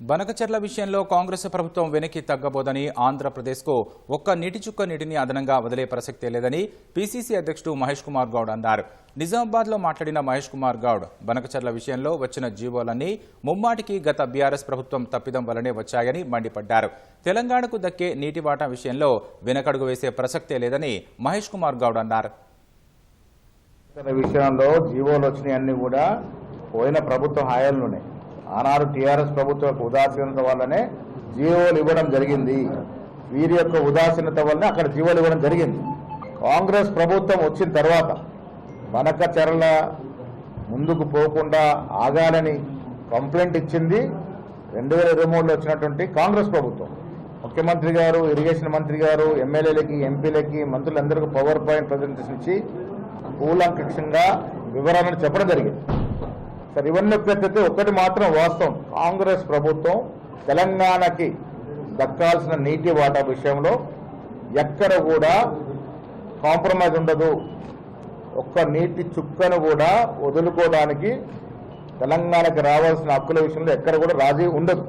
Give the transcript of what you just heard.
బనకచర్ల విషయంలో కాంగ్రెస్ ప్రభుత్వం వెనక్కి తగ్గబోదని ఆంధ్రప్రదేశ్కు ఒక్క నీటి చుక్క నీటిని అదనంగా వదిలే ప్రసక్తే లేదని పీసీసీ అధ్యక్షుడు మహేష్ కుమార్ గౌడ్ అన్నారు. నిజామాబాద్లో మాట్లాడిన మహేష్ కుమార్ గౌడ్ బనకచర్ల విషయంలో వచ్చిన జీవోలన్నీ ముమ్మాటికి గత బీఆర్ఎస్ ప్రభుత్వం తప్పిదం వల్లనే వచ్చాయని మండిపడ్డారు. తెలంగాణకు దక్కే నీటి వాటా విషయంలో వెనకడుగు వేసే ప్రసక్తే లేదని మహేష్ కుమార్ గౌడ్ అన్నారు. విషయంలో జీవోలు వచ్చినాయి కూడా పోయిన ప్రభుత్వం హాయాల్లోనే. ఆనాడు టీఆర్ఎస్ ప్రభుత్వం యొక్క ఉదాసీనత వల్లనే జీవోలు ఇవ్వడం జరిగింది. వీరి యొక్క ఉదాసీనత వల్లనే అక్కడ జీవోలు ఇవ్వడం జరిగింది. కాంగ్రెస్ ప్రభుత్వం వచ్చిన తర్వాత బనకచెరల ముందుకు పోకుండా ఆగాలని కంప్లైంట్ ఇచ్చింది. రెండు వేల ఇరవై మూడులో వచ్చినటువంటి కాంగ్రెస్ ప్రభుత్వం. ముఖ్యమంత్రి గారు ఇరిగేషన్ మంత్రి గారు ఎమ్మెల్యేలకి ఎంపీలకి మంత్రులందరికీ పవర్ పాయింట్ ప్రజెంటేషన్ ఇచ్చి కూలంకషంగా వివరాలను చెప్పడం జరిగింది. సరే ఇవన్నీ పెట్టితే ఒకటి మాత్రం వాస్తవం. కాంగ్రెస్ ప్రభుత్వం తెలంగాణకి దక్కాల్సిన నీటి వాటా విషయంలో ఎక్కడ కూడా కాంప్రమైజ్ ఉండదు. ఒక్క నీటి చుక్కను కూడా వదులుకోవడానికి తెలంగాణకి రావాల్సిన హక్కుల విషయంలో ఎక్కడ కూడా రాజీ ఉండదు.